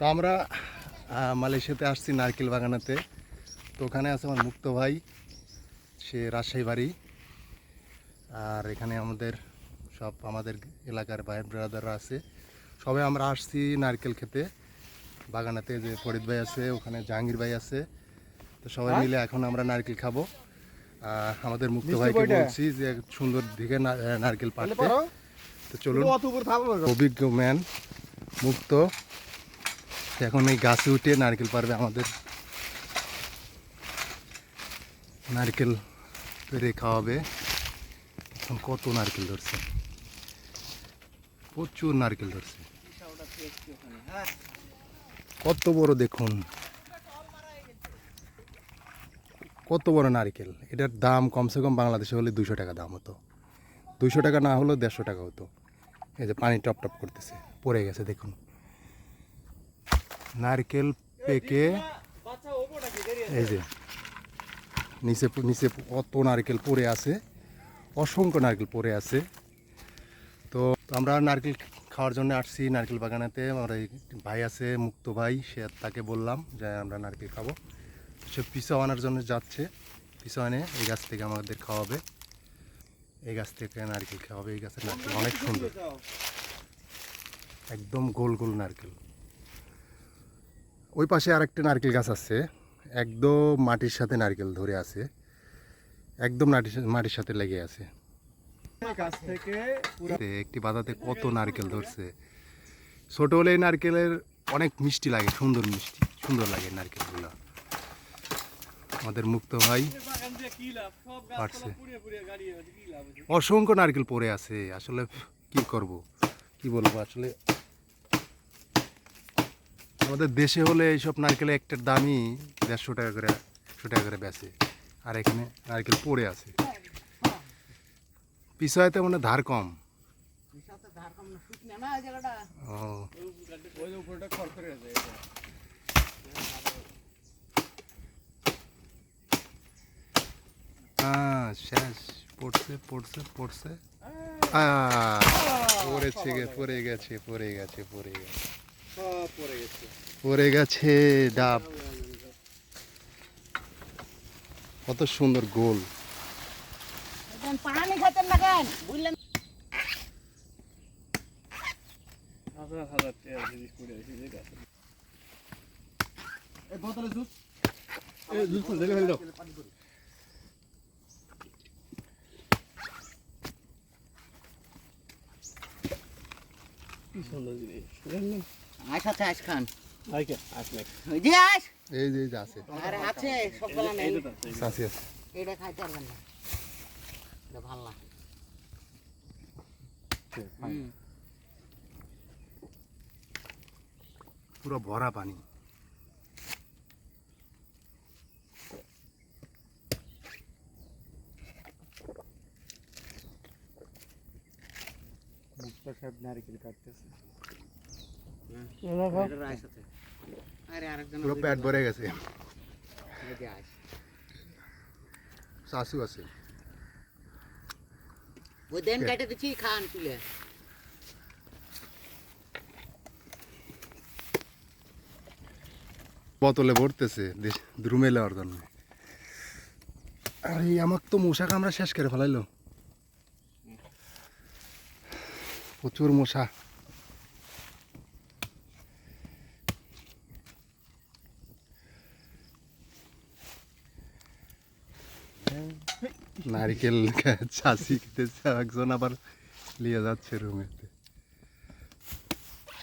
তো আমরা মালয়েশিয়াতে আসছি নারকেল বাগানাতে। তো ওখানে আছে আমার মুক্ত ভাই সে রাজশাহী বাড়ি। আর এখানে আমাদের সব আমাদের এলাকার ভাই ব্রাদাররা আছে। সবাই আমরা আসছি নারকেল খেতে। বাগানাতে যে ফরিদ ভাই আছে ওখানে জাহাঙ্গীর ভাই আছে। তো সবাই মিলে এখন আমরা নারকেল খাব। আমাদের মুক্ত ভাইকে বলছি যে সুন্দর দিকে নারকেল পাড়তে। তো চলুন অভিজ্ঞ ম্যান মুক্ত। এখন এই গাছে উঠে নারকেল পারবে আমাদের। নারকেল পেরে খাওয়াবে। এখন কত নারকেল ধরছে? প্রচুর নারকেল ধরছে। কত বড় দেখুন। কত বড় নারকেল। এটার দাম কমসে কম বাংলাদেশে হলে দুশো টাকা দাম হতো। দুশো টাকা না হলেও দেড়শো টাকা হতো। এই যে পানি টপ টপ করতেছে। পড়ে গেছে, দেখুন। নারকেল পেকে। এই যে, নিচে নিচে কত নারকেল পড়ে আছে, অসংখ্য নারকেল পড়ে আছে। তো আমরা নারকেল খাওয়ার জন্য আসছি নারকেল বাগানেতে। আমার ভাই আছে, মুক্ত ভাই, সে তাকে বললাম যে আমরা নারকেল খাব। সে পিসা আনার জন্য যাচ্ছে, পিসা আনে এই গাছ থেকে আমাদের খাওয়াবে। এই গাছ থেকে নারকেল খাওয়াবে, এই গাছের নারকেল। অনেক সুন্দর। একদম গোল গোল নারকেল। ওই পাশে আরেকটা নারকেল গাছ আছে। একদম মাটির সাথে নারকেল ধরে আছে। একদম মাটির সাথে লেগে আছে। একটি বাদাতে কত নারকেল ধরছে। ছোট হলে নারকেলের অনেক মিষ্টি লাগে, সুন্দর মিষ্টি, সুন্দর লাগে নারকেলগুলো। আমাদের মুক্ত ভাই অসংখ্য নারকেল পড়ে আছে। আসলে কি করব? কি বলব? আসলে আমাদের দেশে হলে এইসব নারকেল একটার দামই দেড়শো টাকা করে, একশো টাকা করে বেচে। আর এখানে নারকেল পড়ে আছে। পিছাইতে মানে ধার কম। শেষ। পড়ছে পড়ছে পড়ছে। পড়েছে পড়ে গেছে পড়ে গেছে পড়ে গেছে। পড়ে গেছে। ডাব। কত সুন্দর গোল। পানি খেতেন না বুঝলেন? হাজার হাজার টাকা জিনিস পড়ে আছে যে গাছে এই বোতলে জুস। এই জুস করে দেখে ফেলে কি সুন্দর জিনিস আছে খান। আসলে ওই যে আস এই যে আছে। আরে আছে সবগুলা নেই। আছে এটা খাইতে পারবেন না। এটা ভালো না। পুরো ভরা পানি। মুক্তা সাহেব নারকেল কাটতেছে এটার আইস আছে। আরে আরেকজন পুরো পেট ভরে গেছে। শাশু আছে। ওই দেন দিচ্ছি খান তুলে। বোতলে ভরতেছে দ্রুমে নেওয়ার জন্য। আরে আমাকে তো মশা কামড়া শেষ করে ফেলাইলো। প্রচুর মশা। নারিকেল চাষি খেতেছে একজন আবার নিয়ে যাচ্ছে রুমেতে